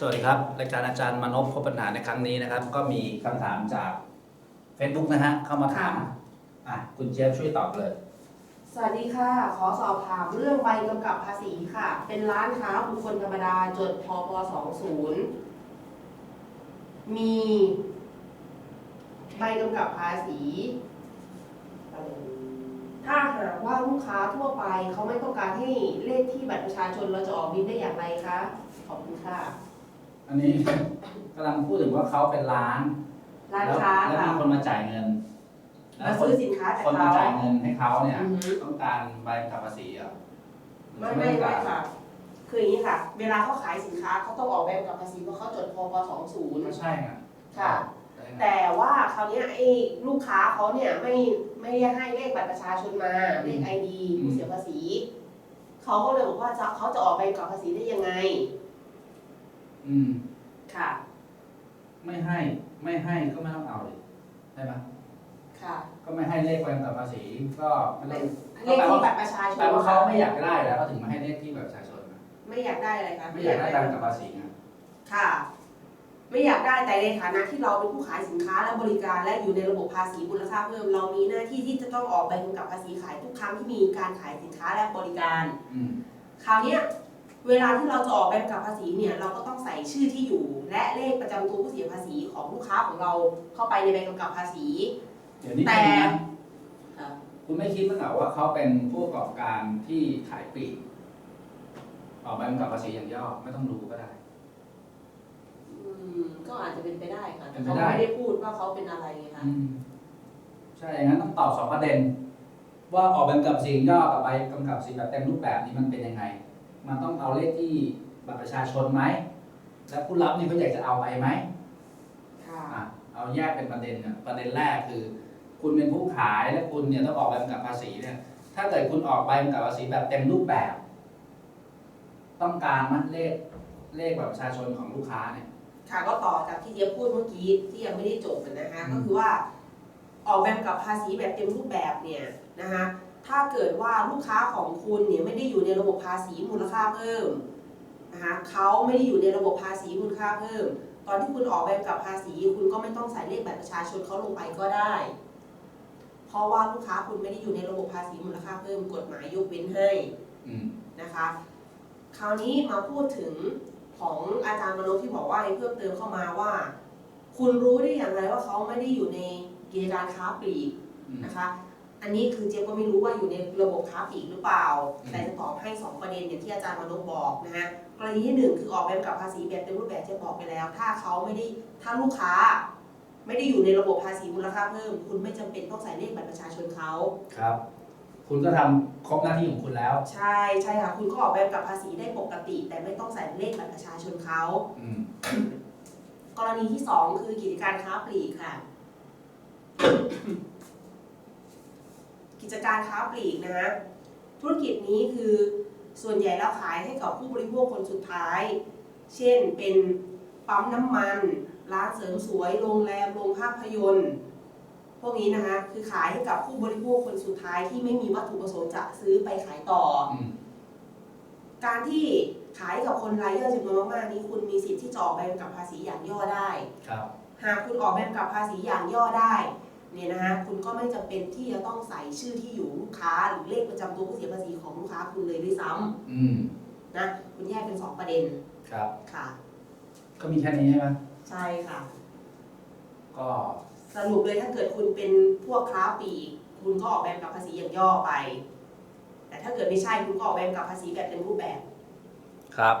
สวัสดีครับรายการอาจารย์มานพพบปัญหาในครั้งนี้นะครับ ก็มีคำถามจาก Facebook นะฮะเข้ามาถามอะคุณเจี๊ยบช่วยตอบเลย สวัสดีค่ะ ขอสอบถามเรื่องใบกำกับภาษีค่ะ เป็นร้านค้าบุคคลธรรมดาจดพป20 มีใบกำกับภาษีอะไรถ้าหากว่าลูกค้าทั่วไปเขาไม่ต้องการให้เลขที่บัตรประชาชนเราจะออกบินได้อย่างไรคะ ขอบคุณค่ะ อันนี้กำลังพูดถึงว่าเขาเป็นร้านร้านแล้วค้าแล้วค่ะมีคนมาจ่ายเงินมาซื้อสินค้าจากคนมาเขาจ่ายเงินให้เขาเนี่ย อือฮึ ต้องการใบกำกับภาษีเหรอหรือไม่ไม่ต้ไม่องการค่ะ คืออย่างนี้ค่ะ เวลาเขาขายสินค้าเขาต้องออกแบบกับภาษีเพราะเขาจดพปไม่20 ใช่ไงค่ะ แต่ว่าคราวเนี้ยไอ้ลูกค้าเขาเนี่ยไม่ไม่ได้ให้เลขบัตรประชาชนมาเลขไอดีผู้เสียภาษีเขาก็เลยบอกว่าจะเขาจะออกใบกำกับภาษีได้ยังไง อืม ค่ะ ไม่ให้ ไม่ให้ก็ไม่ต้องเอาเลยใช่ไหมค่ะก็ไม่ให้เลขใบกำกับภาษีก็ไม่ต้องเลขที่บัตรประชาชนแปลว่าเขาไม่อยากได้แล้วเขาถึงมาให้เลขที่แบบประชาชนนะไม่อยากได้อะไรคะไม่อยากได้ใบกำกับภาษีไงค่ะ ไม่อยากได้แต่ในฐานะที่เราเป็นผู้ขายสินค้าและบริการและอยู่ในระบบภาษีมูลค่าเพิ่ม เรามีหน้าที่ที่จะต้องออกใบกำกับภาษีขายทุกครั้งที่มีการขายสินค้าและบริการ อืม คราวเนี้ย เวลาที่เราจะออกใบกำกับภาษีเนี่ยเราก็ต้องใส่ชื่อที่อยู่ และเลขประจำตัวผู้เสียภาษีของลูกค้าของเราเข้าไปในใบกำกับภาษี เดี๋ยวนี้แต่คุณนะคุณไม่คิดมั้างเหรอว่าเขาเป็นผู้ประกอบการที่ขายปลีกออกใบกำกับภาษีอย่างย่อไม่ต้องรู้ก็ได้ อืมก็อาจจะเป็นไปได้ค่ะเป็แต่นไปเขาได้ไม่ได้พูดว่าเขาเป็นอะไรไงคะอืมใช่อย่างนั้นต้องตอบสองประเด็น ว่าออกใบกำกับภาษีย่อกับใบกำกับภาษีแบบเต็มรูปแบบนี้มันเป็นยังไง มันต้องเอาเลขที่บัตรประชาชนไหม และผู้รับนี่เขาอยากจะเอาไปไหมค่ะอะเอาแยกเป็นประเด็นอะประเด็นแรกคือ คุณเป็นผู้ขายและคุณเนี่ยต้องออกใบกำกับภาษีเนี่ย ถ้าเกิดคุณออกใบกำกับภาษีแบบเต็มรูปแบบ ต้องการมัดเลขเลขแบบประชาชนของลูกค้าเนี่ย ค่ะก็ต่อจากที่เจี๊ยบพูดเมื่อกี้ที่ยังไม่ได้จบนะคะอืม ก็คือว่า ออกแบบกับภาษีแบบเต็มรูปแบบเนี่ยนะคะ ถ้าเกิดว่าลูกค้าของคุณเนี่ยไม่ได้อยู่ในระบบภาษีมูลค่าเพิ่มนะคะเขาไม่ได้อยู่ในระบบภาษีมูลค่าเพิ่ม ตอนที่คุณออกแบกับภาษี คุณก็ไม่ต้องใส่เลขบัตรประชาชนเขาลงไปก็ได้ เพราะว่าลูกค้าคุณไม่ได้อยู่ในระบบภาษีมูลค่าเพิ่มกฎหมายยกเว้นให้นะคะ คราวนี้มาพูดถึงของอาจารย์มโนที่บอกว่าให้เพิ่มเติมเข้ามาว่า คุณรู้ได้อย่างไรว่าเขาไม่ได้อยู่ในกิจการค้าปลีกนะคะ อันนี้คือเจ๊ยบก็ไม่รู้ว่าอยู่ในระบบค้าปลีกหรือเปล่าอืมแต่จะตอบให้ 2 ประเด็นอย่างที่อาจารย์มโนบอกนะฮะกรณีที่หนึ่งคือออกแบบกับภาษีแบบเต็มรูปแบบเจ๊ยบบอกไปแล้ว ถ้าเขาไม่ได้ถ้าลูกค้า ไม่ได้อยู่ในระบบภาษีมูลค่าเพิ่ม คุณไม่จำเป็นต้องใส่เลขบัตรประชาชนเขาครับ คุณก็ทำครบหน้าที่ของคุณแล้ว ใช่ใช่ค่ะคุณก็ออกแบบกับภาษีได้ปกติ แต่ไม่ต้องใส่เลขบัตรประชาชนเขา อืม กรณีที่สองคือกิจการค้าปลีกค่ะ กิจการค้าปลีกนะฮะธุรกิจนี้คือส่วนใหญ่แล้วขายให้กับผู้บริโภคคนสุดท้าย เช่นเป็นปั๊มน้ำมัน ร้านเสริมสวย โรงแรม โรงภาพยนตร์ พวกนี้นะคะ คือขายให้กับผู้บริโภคคนสุดท้ายที่ไม่มีวัตถุประสงค์จะซื้อไปขายต่ออืมการที่ขายให้กับคนรายย่อยจำนวนมากๆนี้คุณมีสิทธิ์ที่จะออกใบกำกับภาษีอย่างย่อได้ ครับ หากคุณออกใบกำกับภาษีอย่างย่อได้ เนี่ยนะคะคุณก็ไม่จำเป็นที่จะต้องใส่ชื่อที่อยู่ลูกค้าหรือเลขประจำตัวผู้เสียภาษีของลูกค้าคุณเลยด้วยซ้อืมำนะคุณแยกเป็นสองประเด็นครับค่ะ ก็มีแค่นี้ใช่ไหมใช่ค่ะ ก็สรุปเลยถ้าเกิดคุณเป็นพวกค้าปลีกคุณก็ออกใบกำกับภาษีอย่างย่อไป แต่ถ้าเกิดไม่ใช่คุณก็ออกใบกำกับภาษีแบบเต็มรูปแบบ ครับ